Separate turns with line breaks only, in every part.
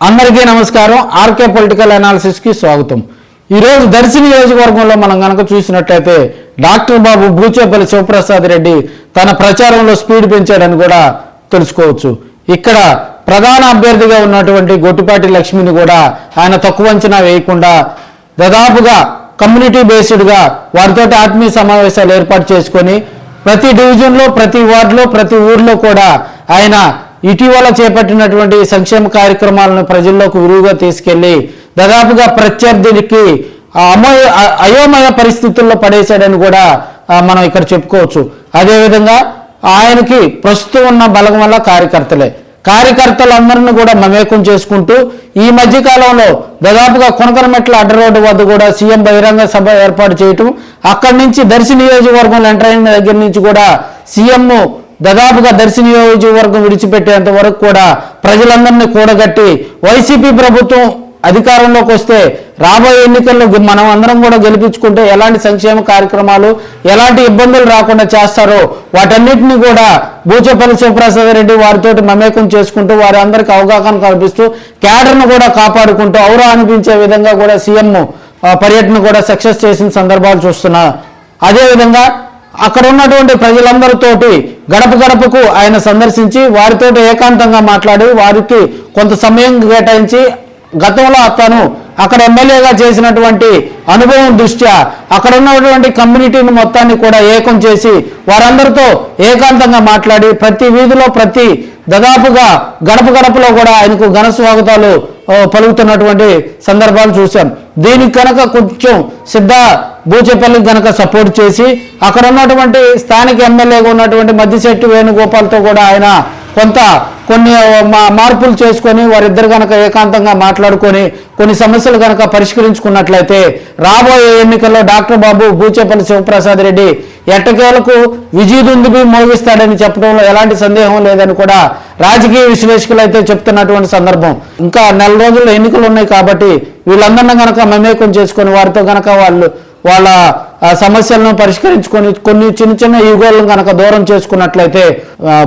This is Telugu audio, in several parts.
అందరికీ నమస్కారం. ఆర్కే పొలిటికల్ అనాలిసిస్కి స్వాగతం. ఈరోజు దర్శి నియోజకవర్గంలో మనం కనుక చూసినట్లయితే డాక్టర్ బాబు బూచేపల్లి శివప్రసాద్ రెడ్డి తన ప్రచారంలో స్పీడ్ పెంచాడని కూడా తెలుసుకోవచ్చు. ఇక్కడ ప్రధాన అభ్యర్థిగా ఉన్నటువంటి గొట్టిపాటి లక్ష్మిని కూడా ఆయన తక్కువ అంచనా వేయకుండా దాదాపుగా కమ్యూనిటీ బేస్డ్గా వారితోటి ఆత్మీయ సమావేశాలు ఏర్పాటు చేసుకొని ప్రతి డివిజన్లో ప్రతి వార్డులో ప్రతి ఊర్లో కూడా ఆయన ఇటీవల చేపట్టినటువంటి సంక్షేమ కార్యక్రమాలను ప్రజల్లోకి విరువుగా తీసుకెళ్ళి దాదాపుగా ప్రత్యర్థినికి ఆ అమోయ అ- అయోమయ పరిస్థితుల్లో పడేశాడని కూడా మనం ఇక్కడ చెప్పుకోవచ్చు. అదేవిధంగా ఆయనకి ప్రస్తుతం ఉన్న బలం వల్ల కార్యకర్తలే. కార్యకర్తలందరిని కూడా మమేకం చేసుకుంటూ ఈ మధ్య కాలంలో దాదాపుగా కొనకరమెట్ల అడ్డ రోడ్డు వద్ద కూడా సీఎం బహిరంగ సభ ఏర్పాటు చేయటం అక్కడి నుంచి దర్శి నియోజకవర్గంలో ఎంటర్ అయిన దగ్గర నుంచి కూడా సీఎం దాదాపుగా దర్శి నియోజకవర్గం విడిచిపెట్టేంత వరకు కూడా ప్రజలందరినీ కూడగట్టి వైసీపీ ప్రభుత్వం అధికారంలోకి వస్తే రాబోయే ఎన్నికల్లో మనం అందరం కూడా గెలిపించుకుంటే ఎలాంటి సంక్షేమ కార్యక్రమాలు ఎలాంటి ఇబ్బందులు రాకుండా చేస్తారో వాటన్నిటిని కూడా బూచపల్లి శివప్రసాద్ రెడ్డి వారితో మమేకం చేసుకుంటూ వారి అందరికీ అవగాహన కల్పిస్తూ క్యాడర్ను కూడా కాపాడుకుంటూ ఔరా అనిపించే విధంగా కూడా సీఎం పర్యటన కూడా సక్సెస్ చేసిన సందర్భాలు చూస్తున్నా. అదేవిధంగా అక్కడ ఉన్నటువంటి ప్రజలందరితోటి గడప గడపకు ఆయన సందర్శించి వారితోటి ఏకాంతంగా మాట్లాడి వారికి కొంత సమయం కేటాయించి గతంలో అతను అక్కడ ఎమ్మెల్యేగా చేసినటువంటి అనుభవం దృష్ట్యా అక్కడ ఉన్నటువంటి కమ్యూనిటీని మొత్తాన్ని కూడా ఏకం చేసి వారందరితో ఏకాంతంగా మాట్లాడి ప్రతి వీధిలో ప్రతి దాదాపుగా గడప గడపలో కూడా ఆయనకు ఘన స్వాగతాలు పలుకుతున్నటువంటి సందర్భాలు చూశాం. దీనికి కనుక కొంచెం సిద్ధ బూచేపల్లికి కనుక సపోర్ట్ చేసి అక్కడ ఉన్నటువంటి స్థానిక ఎమ్మెల్యేగా ఉన్నటువంటి మద్దిశెట్టి వేణుగోపాల్తో కూడా ఆయన కొంత కొన్ని మా- మార్పులు చేసుకొని వారిద్దరు కనుక ఏకాంతంగా మాట్లాడుకొని కొన్ని సమస్యలు కనుక పరిష్కరించుకున్నట్లయితే రాబోయే ఎన్నికల్లో డాక్టర్ బాబు బూచేపల్లి శివప్రసాద్ రెడ్డి ఎట్టకేలకు విజయదుందుబి మోగిస్తాడని చెప్పడంలో ఎలాంటి సందేహం లేదని కూడా రాజకీయ విశ్లేషకులు అయితే చెప్తున్నటువంటి సందర్భం. ఇంకా నెల రోజుల్లో ఎన్నికలు ఉన్నాయి కాబట్టి వీళ్ళందరినీ కనుక మమేకం చేసుకొని వారితో కనుక వాళ్ళు వాళ్ళ సమస్యలను పరిష్కరించుకొని కొన్ని చిన్న చిన్న యుగాలను కనుక దూరం చేసుకున్నట్లయితే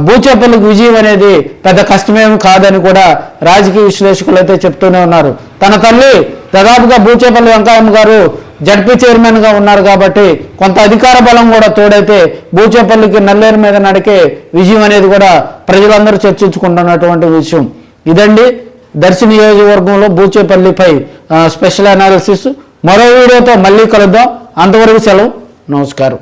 భూచేపలకు విజయం అనేది పెద్ద కష్టమేమి కాదని కూడా రాజకీయ విశ్లేషకులు అయితే చెప్తూనే ఉన్నారు. తన తల్లి దాదాపుగా భూచేపల్లి వెంకయ్యమ్మ గారు జడ్పీ చైర్మన్గా ఉన్నారు కాబట్టి కొంత అధికార బలం కూడా తోడైతే బూచేపల్లికి నల్లేరు మీద నడికే విజయం అనేది కూడా ప్రజలందరూ చర్చించుకుంటున్నటువంటి విషయం. ఇదండి దర్శి నియోజకవర్గంలో బూచేపల్లిపై స్పెషల్ అనాలిసిస్. మరో వీడియోతో మళ్ళీ కలుద్దాం. అంతవరకు సెలవు. నమస్కారం.